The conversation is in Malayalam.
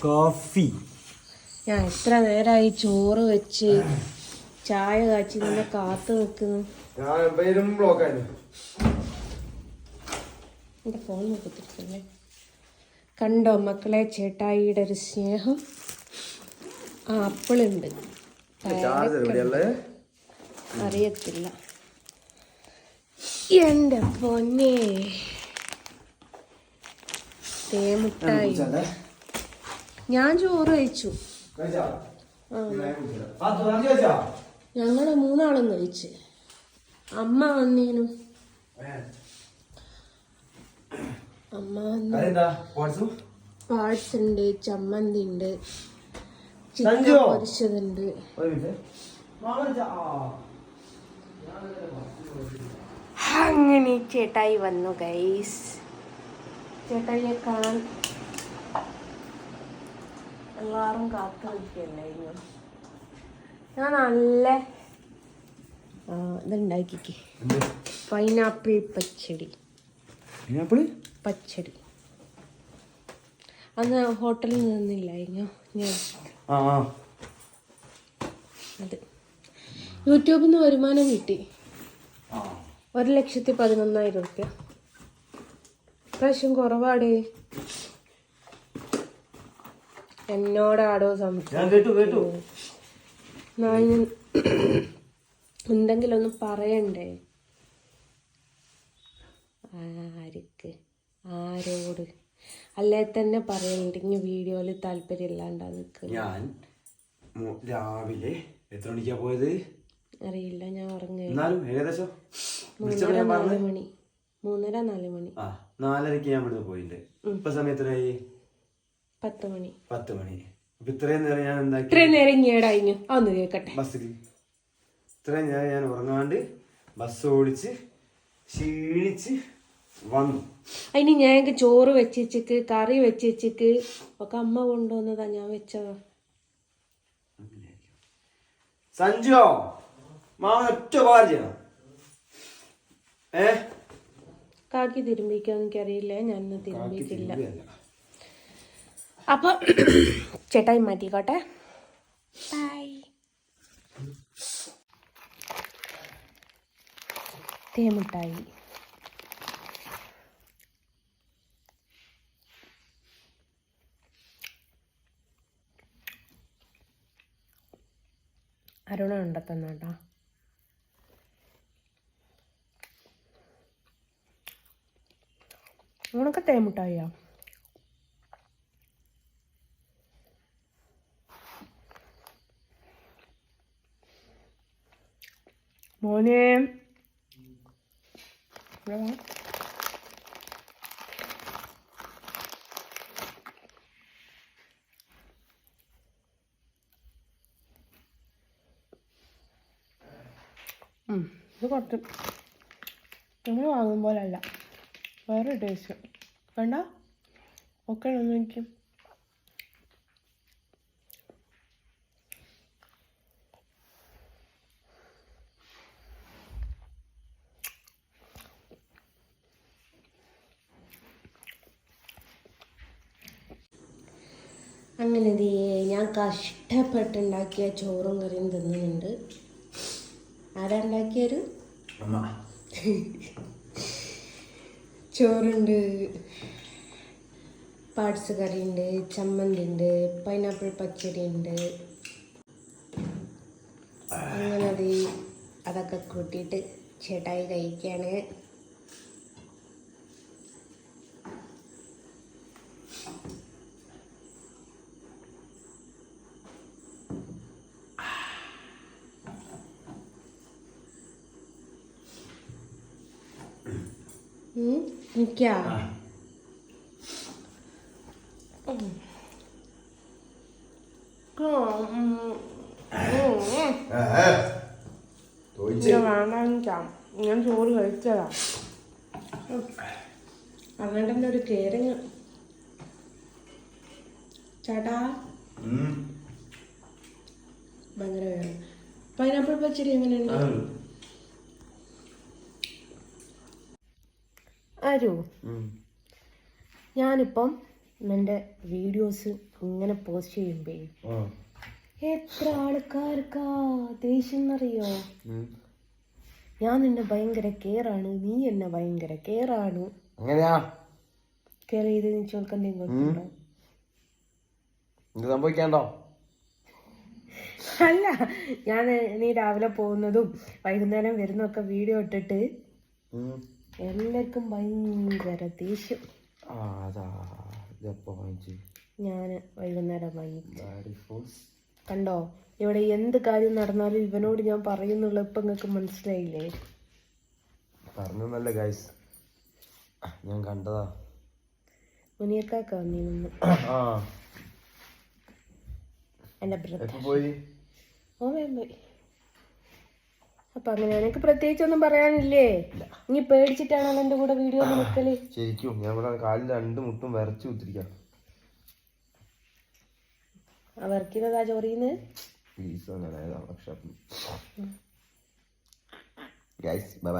കോഫി. ഞാൻ എത്ര നേരമായി ചോറ് വെച്ച് ചായ കാച്ചി നിന്നെ കാത്തു നിൽക്കുന്നു എന്റെ ഫോൺ നോക്കത്തില്ലേ കണ്ടോ മക്കളെ ചേട്ടായിയുടെ ഒരു സ്നേഹം? ആ ആപ്പിളുണ്ട് അറിയത്തില്ല. എന്റെ പൊന്നെ. തേമുട്ടായി ഞാൻ ചോറ് കഴിച്ചു. ഞങ്ങൾ മൂന്നാളും കഴിച്ച്. അമ്മ വന്നീനു. അമ്മ വന്നു പാഴ്സ്? ഉണ്ട് ചമ്മന്തി ഉണ്ട് ചിക്കൻ. പൊരിച്ചതുണ്ട്. ഒരു മിനിറ്റ്. അങ്ങനെ ചേട്ടായി വന്നു ഗൈസ് ചേട്ടായിയെ കാണാൻ എല്ലാവരും കാത്തു നിൽക്കുകയല്ലായിരുന്നു ഞാൻ നല്ല ഇതുണ്ടാക്കിക്ക്. പൈനാപ്പിൾ പച്ചടി. പച്ചടി. അന്ന് ഹോട്ടലിൽ നിന്നില്ലായിരുന്നു? ഞാൻ. അത്. യൂട്യൂബിൽ നിന്ന് വരുമാനം കിട്ടി. ഒരു ലക്ഷത്തി പതിനൊന്നായിരം റുപ്യ പ്രാവശ്യം കുറവാടേ. എന്നോടാടോ സംസാരം ഞാൻ കേട്ടു കേട്ടു. എന്തെങ്കിലും ഒന്ന് പറയണ്ടേ? ആർക്ക് ആരോട്? അല്ലേ തന്നെ പറയണ്ടെങ്കിൽ വീഡിയോയിൽ താല്പര്യം ഇല്ലാണ്ടാ നിൽക്കുക ഞാൻ രാവിലെ എത്ര മണിക്കാ പോയത്? അറിയില്ല ഞാൻ ഉറങ്ങി ഏകദേശം മൂന്നര നാല് മണി മൂന്നര നാല് മണി ആ നാലരക്ക് ഞാൻ ഇവിടുന്ന് പോയിട്ടുണ്ട് ഇപ്പൊ സമയത്തിനായി? പത്ത് മണി പത്ത് മണി അപ്പൊ ഇത്രയും നേരം ഞാൻ എന്താ ഇത്രയും നേരം ഇങ്ങേടായിഞ്ഞു അതൊന്ന് കേക്കട്ടെ. ബസ്സിൽ. ഇത്രയും നേരം ഞാൻ ഉറങ്ങാണ്ട് ബസ് ഓടിച്ച് ക്ഷീണിച്ച് വന്നു. അതിന് ഞാൻ ചോറ് വെച്ചിച്ചിക്ക് കറി വെച്ചിച്ചിക്ക് ഒക്കെ അമ്മ കൊണ്ടുവന്നതാ ഞാൻ വെച്ചതാ. സഞ്ജോ മാമൻ ഒറ്റ ഉപകാരം ചെയ്യണം. കാക്കി തിരുമ്പിക്കാൻ എനിക്കറിയില്ല ഞാൻ ഇന്ന് തിരുമ്പിയിട്ടില്ല. അപ്പൊ ചേട്ടായി മാറ്റിക്കോട്ടെ. ബൈ തേമുട്ടായി. അരുണ ഉണ്ടെത്തന്നാട്ടാ. ഉണക്ക തേമുട്ടായ. മോനെ. ഇത് കുറച്ച്. നമ്മൾ വാങ്ങും പോലെ അല്ല വേറെ ടേസ്റ്റ് വേണ്ട? ഒക്കെ എനിക്ക് അങ്ങനെ ദേ ഞാൻ കഷ്ടപ്പെട്ടുണ്ടാക്കിയ ചോറും കറിയും തിന്നുന്നുണ്ട്. ആരാ ഉണ്ടാക്കിയൊരു അമ്മ. ചോറുണ്ട് പാട്സ് കറി ഉണ്ട് ചമ്മന്തി ഉണ്ട് പൈനാപ്പിൾ പച്ചടി ഉണ്ട് അങ്ങനെ അത് അതൊക്കെ കൂട്ടിയിട്ട് ചേട്ടായി കഴിക്കാണ്. ഉം, നിക്കാ വേണ്ടാ ഞാൻ ചോറ് കഴിച്ചതാ. തന്നെ ഒരു കേരങ്ങ. ചേട്ടാ? ഭയങ്കര പൈനാപ്പിൾ പച്ചടി എങ്ങനെയുണ്ട്? ആരു. ഞാനിപ്പം എന്റെ വീഡിയോസ് ഇങ്ങനെ പോസ്റ്റ് ചെയ്യുമ്പേ. എത്ര ആൾക്കാർക്കാ ദേഷ്യം എന്നറിയോ? ഞാൻ നിന്നെ ഭയങ്കര കെയറാണ്. നീ എന്നെ ഭയങ്കര കെയറാണ്. അങ്ങനെയാ കെയർ ചെയ്ത് നീ ചോദിക്കണ്ടേം ഇത് സംഭവിക്കാണ്ടോ? അല്ല ഞാൻ നീ രാവിലെ പോകുന്നതും വൈകുന്നേരം വരുന്നൊക്കെ വീഡിയോ ഇട്ടിട്ട്. എല്ലാവർക്കും ഭയങ്കര ദേഷ്യം. ഞാൻ വൈകുന്നേരം കണ്ടോ? ഇവിടെ എന്ത് കാര്യം നടന്നാലും ഇവനോട് ഞാൻ പറയുന്നുള്ള ഇപ്പൊ നിങ്ങൾക്ക് മനസ്സിലായില്ലേ? പറഞ്ഞല്ല ഗൈസ് ഞാൻ കണ്ടതാ. മുനിയക്കാക്ക നീ ആ. എന്റെ ബ്രദർ ഓ വേം പോയി. അപ്പൊ അങ്ങനെയാണ് എനിക്ക് പ്രത്യേകിച്ച് ഒന്നും പറയാനില്ലേ നീ പേടിച്ചിട്ടാണോ എന്റെ കൂടെ വീഡിയോ നിൽക്കൽ ശരിക്കും. ഞാൻ ഇവിടെ കാലിൽ രണ്ട് മുട്ടും വരച്ചു കുത്തിരിക്കാം ആ വർക്കിനതാ ചോറിന്ന് പ്ലീസ് അങ്ങനെ പക്ഷെ ഗൈസ് ബൈ